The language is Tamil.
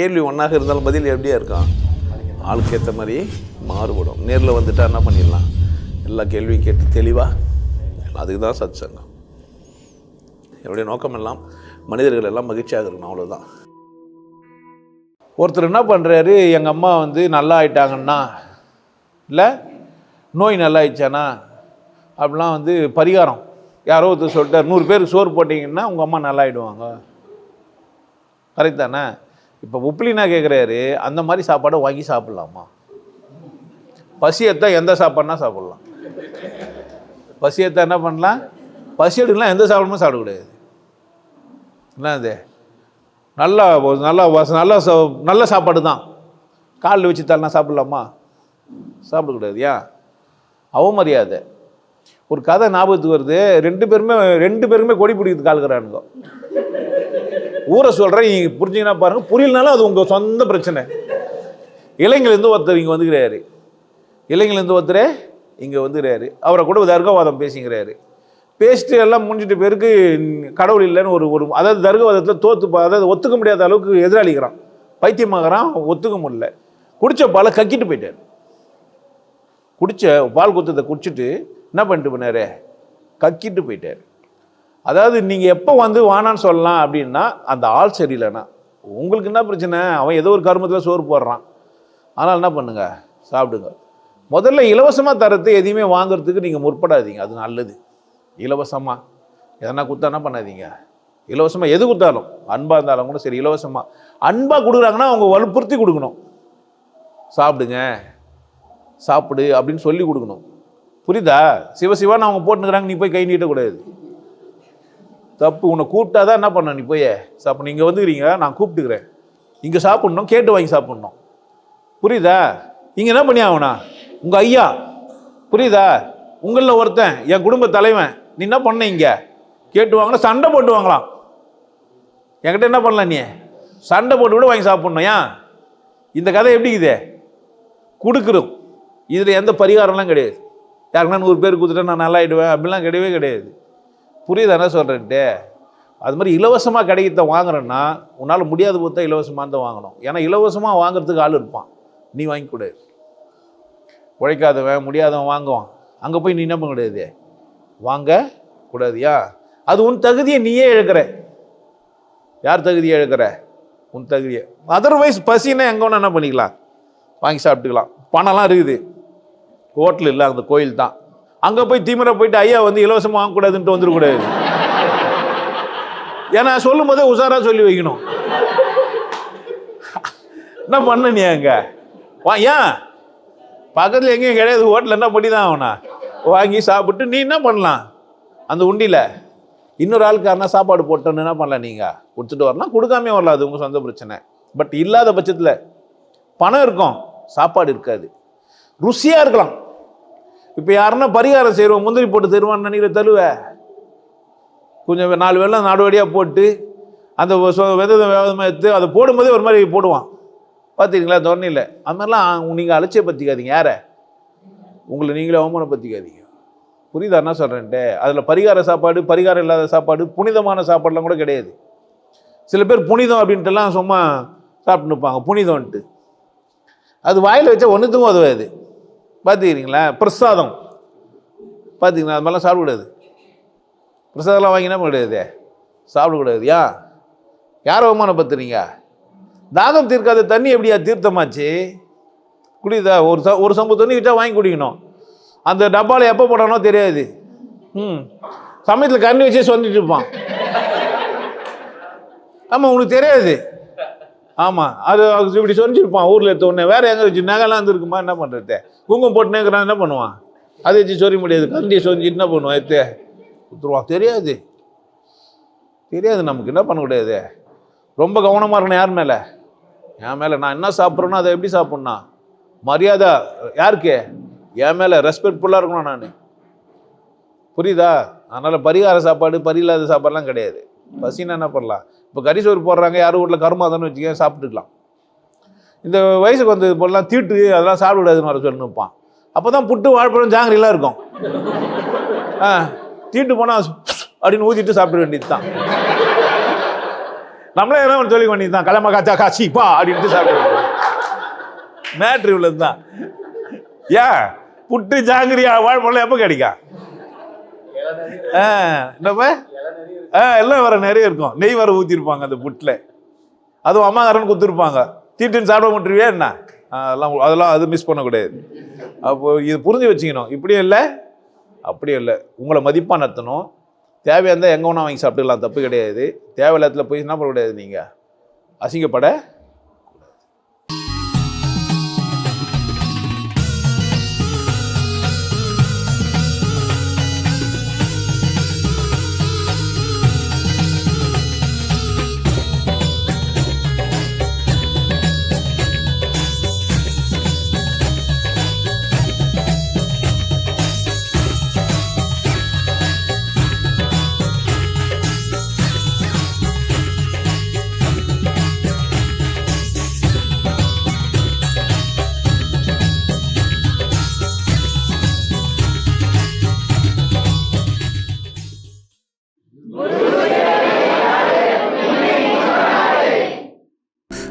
கேள்வி ஒன்றாக இருந்தாலும் பதில் எப்படியா இருக்கும்? ஆளுக்கு ஏற்ற மாதிரி மாறுபடும். நேரில் வந்துட்டால் என்ன பண்ணிடலாம்? எல்லா கேள்வியும் கேட்டு தெளிவாக அதுக்கு தான் சத் சங்கம் என்னுடைய நோக்கம் எல்லாம் மனிதர்கள் எல்லாம் மகிழ்ச்சியாக இருக்கணும் அவ்வளோதான் ஒருத்தர் என்ன பண்ணுறாரு எங்கள் அம்மா வந்து நல்லா ஆயிட்டாங்கன்னா இல்லை நோய் நல்லா ஆயிடுச்சானா அப்படிலாம் வந்து பரிகாரம். யாரோ ஒருத்தர் சொல்லிட்டார் நூறு பேருக்கு சோறு போட்டிங்கன்னா உங்கள் அம்மா நல்லா ஆயிடுவாங்க கரெக்ட் தானே? இப்போ உப்ளினா கேட்குறாரு அந்த மாதிரி சாப்பாடை வாங்கி சாப்பிட்லாமா? பசியத்தை எந்த சாப்பாடுனா சாப்பிட்லாம். பசியத்தை என்ன பண்ணலாம்? பசி எடுக்கலாம் எந்த சாப்பிடமும் சாப்பிடக்கூடாது என்ன இது நல்லா நல்லா நல்லா வச- நல்ல சா- நல்ல சாப்பாடு தான். காலில் வச்சு தரலாம் சாப்பிட்லாமா? சாப்பிடக்கூடாது ஏன்? அவமரியாதை. ஒரு கதை ஞாபகத்துக்கு வருது. ரெண்டு பேருமே ரெண்டு பேருமே கொடி பிடிக்கிறதுக்கு கால்கிறானுங்க ஊரை சொல்கிறேன் நீங்கள் புரிஞ்சிங்கன்னா பாருங்கள் புரியலனாலும் அது உங்கள் சொந்த பிரச்சனை. இளைஞர்லேருந்து ஒருத்தர் இங்கே வந்துக்கிறாரு. இளைஞர்லேருந்து ஒருத்தர் இங்கே வந்துக்கிறாரு. அவரை கூட தர்க்கவாதம் பேசிக்கிறாரு. பேசிட்டு எல்லாம் முடிஞ்சிட்ட பேருக்கு கடவுள் இல்லைன்னு ஒரு ஒரு அதாவது தர்க்கவாதத்தில் தோத்து அதாவது ஒத்துக்க முடியாத அளவுக்கு எதிராளிக்கிறான். பைத்தியமாகறான் ஒத்துக்க முடியல. குடித்த பாலை கக்கிட்டு போயிட்டார். குடித்த பால் குத்தத்தை குடிச்சிட்டு என்ன பண்ணிட்டு போனாரு? கக்கிட்டு போயிட்டார். அதாவது நீங்கள் எப்போ வந்து வானான்னு சொல்லலாம் அப்படின்னா அந்த ஆள் சரியில்லைன்னா. உங்களுக்கு என்ன பிரச்சனை? அவன் ஏதோ ஒரு கருமத்தில் சோறு போடுறான். ஆனால் என்ன பண்ணுங்க? சாப்பிடுங்க. முதல்ல இலவசமாக தரத்து எதையுமே வாங்குறதுக்கு நீங்கள் முற்படாதீங்க. அது நல்லது. இலவசமாக எதனா கொடுத்தானா பண்ணாதீங்க? இலவசமாக எது கொடுத்தாலும் அன்பாக இருந்தாலும் கூட சரி இலவசமாக அன்பாக கொடுக்குறாங்கன்னா அவங்க வலுப்புறுத்தி கொடுக்கணும். சாப்பிடுங்க. சாப்பிடு அப்படின்னு சொல்லி கொடுக்கணும். புரியுதா? சிவசிவான்னு அவங்க போட்டுக்கிறாங்க நீ போய் கை நீட்டக்கூடாது. தப்பு உன்னை கூப்பிட்டா தான் என்ன பண்ண நீ போய்? சாப்பிட நீங்கள் வந்துக்கிறீங்க நான் கூப்பிட்டுக்கிறேன். இங்கே சாப்பிட்ணும் கேட்டு வாங்கி சாப்பிட்ணும். புரியுதா? இங்கே என்ன பண்ணி ஆகணும் உங்கள் ஐயா புரியுதா? உங்களில் ஒருத்தன் என் குடும்ப தலைவன் நீ என்ன பண்ண இங்கே? கேட்டு வாங்கினா சண்டை போட்டு வாங்கலாம். என்கிட்ட என்ன பண்ணலாம் நீ? சண்டை போட்டு கூட வாங்கி சாப்பிட்ணும் ஏன்? இந்த கதை எப்படி இது கொடுக்குறோம் இதில் எந்த பரிகாரம்லாம் கிடையாது. யாருக்குன்னா நூறு பேர் கொடுத்துட்டா நான் நல்லா ஆயிடுவேன் அப்படிலாம் கிடையவே கிடையாது. புரியுது என்ன சொல்கிறேன்ட்டு அது மாதிரி இலவசமாக கிடைக்கிறத வாங்குறேன்னா உன்னால் முடியாத பொறுத்தா இலவசமாக தான் வாங்கணும். ஏன்னா இலவசமாக வாங்குறதுக்கு ஆள் இருப்பான். நீ வாங்கி கொடு. உழைக்காதவன் முடியாதவன் வாங்குவான். அங்கே போய் நீ என்ன பண்ண வாங்க கூடாதியா? அது உன் தகுதியை நீயே இழக்கிற. யார் தகுதியை இழக்கிற? உன் தகுதியை. அதர்வைஸ் பசின்னா எங்கே வேணா என்ன பண்ணிக்கலாம்? வாங்கி சாப்பிட்டுக்கலாம். பணம்லாம் இருக்குது. ஹோட்டல் இல்லை அந்த கோயில் தான். அங்கே போய் திமிர போயிட்டு ஐயா வந்து இலவசமாக வாங்கக்கூடாதுன்ட்டு வந்துடக்கூடாது ஏன்னா சொல்லும் போதே உஷாராக சொல்லி வைக்கணும். என்ன பண்ண நீ அங்கே? வா ஏன் பக்கத்தில் எங்கேயும் கிடையாது ஹோட்டலில் என்ன பண்ணி தான் ஆகணும் வாங்கி சாப்பிட்டு நீ என்ன பண்ணலாம்? அந்த உண்டியில். இன்னொரு ஆளுக்கு சாப்பாடு போட்டோன்னு என்ன பண்ணலாம் நீங்கள் கொடுத்துட்டு வரலாம். கொடுக்காமே வரலாம் அது உங்கள் சொந்த பிரச்சனை. பட் இல்லாத பட்சத்தில் பணம் இருக்கும் சாப்பாடு இருக்காது. ருசியாக இருக்கலாம். இப்போ யாருன்னா பரிகாரம் செய்வோம் முந்திரி போட்டு தருவான்னு நினைக்கிற தருவ கொஞ்சம் நாலு வெள்ளம் நாடுவடியாக போட்டு அந்த விதத்தை வேதமாக எடுத்து அதை போடும்போதே ஒரு மாதிரி போடுவான். பார்த்துக்கிங்களா தோரணையில். அது மாதிரிலாம் நீங்கள் அலட்சியப்படுத்திக்காதீங்க யாரை? உங்களை நீங்களே அவமானப்படுத்திக்காதீங்க. புரியுதா? என்ன சொல்கிறேன்ட்டு அதில் பரிகார சாப்பாடு பரிகாரம் இல்லாத சாப்பாடு புனிதமான சாப்பாடுலாம் கூட கிடையாது. சில பேர் புனிதம் அப்படின்ட்டுலாம் சும்மா சாப்பிட்டு நிற்பாங்க புனிதம்ன்ட்டு. அது வாயில் வச்சா ஒன்றுத்துக்கும் உதவாது. பார்த்துக்கிறீங்களா பிரசாதம். பார்த்துக்கிறீங்களா அது மாதிரிலாம் சாப்பிடக்கூடாது பிரசாதம்லாம் வாங்கினா கிடையாது சாப்பிடக்கூடாது யா? யார் அவமானப்படுத்துறீங்க? தாகம் தீர்க்காத தண்ணி எப்படியா தீர்த்தமாச்சு? குடிதா ஒரு ச ஒரு சம்பு தண்ணி வச்சா வாங்கி குடிக்கணும். அந்த டப்பாவில் எப்போ போடணும் தெரியாது. ம். சமயத்தில் கண்ணி வச்சே சொல்லிட்டு இருப்பான். ஆமாம் உனக்கு தெரியாது. ஆமாம் அது அது இப்படி சொரிஞ்சிருப்பான் ஊரில் எடுத்த உடனே. வேறு எங்கே வச்சு நகைலாம் வந்துருக்குமா என்ன பண்ணுறது குங்குமம் போட்டுனேங்கிறான் என்ன பண்ணுவான்? அதை வச்சு சொல்ல முடியாது. கண்டியை சொல்லிட்டு என்ன பண்ணுவான்? எத்தே குத்துருவான். தெரியாது. தெரியாது நமக்கு. என்ன பண்ணக்கூடாது ரொம்ப கவனமாக இருக்கணும் யார் மேலே? என் மேலே. நான் என்ன சாப்பிட்றேனோ அதை எப்படி சாப்பிட்ணா மரியாதை. யாருக்கு? என் மேலே. ரெஸ்பெக்ட்ஃபுல்லாக இருக்கணும் நான். புரியுதா? அதனால் பரிகார சாப்பாடு பரியில்லாத சாப்பாடுலாம் கிடையாது. பசின்னா என்ன பண்ணலாம்? இப்போ கறி சோறு போடுறாங்க யாரும் வீட்டில் கருமா தானே வச்சுக்க சாப்பிட்டுக்கலாம். இந்த வயசுக்கு வந்தது போலாம் தீட்டு அதெல்லாம் சாப்பிடக்கூடாதுன்னு வர சொல்லி நிற்பான் அப்போ தான் புட்டு வாழைப்பழம் ஜாங்கிரிலாம் இருக்கும். ஆ தீட்டு போனால் அப்படின்னு ஊற்றிட்டு சாப்பிட வேண்டியது தான் நம்மளே என்ன ஒன்று சொல்லி வேண்டியது தான் கலமா காச்சா காட்சி பா அப்படின்ட்டு சாப்பிட மேட்ரு இவ்வளவு தான் ஏன்? புட்டு ஜாங்கிரியா வாழ்பழம் எப்போ கிடைக்கா ஆ என்னப்பா? எல்லாம் வேற நிறைய இருக்கும். நெய் வர ஊற்றிருப்பாங்க அந்த புட்டில் அதுவும் அம்மாக்காரன் கொடுத்துருப்பாங்க. தீட்டுன்னு சாப்பிட மாட்டுருவியா என்ன? அதெல்லாம் அதெல்லாம் அது மிஸ் பண்ணக்கூடாது. அப்போ இது புரிஞ்சு வச்சுக்கணும். இப்படியும் இல்லை அப்படியே இல்லை. உங்களை மதிப்பாக நடத்தணும். தேவையாக இருந்தால் எங்கே வேணால் வாங்கி சாப்பிட்டுக்கலாம். தப்பு கிடையாது. தேவையில்லாத போய் என்ன பண்ணக்கூடாது நீங்கள் அசிங்கப்பட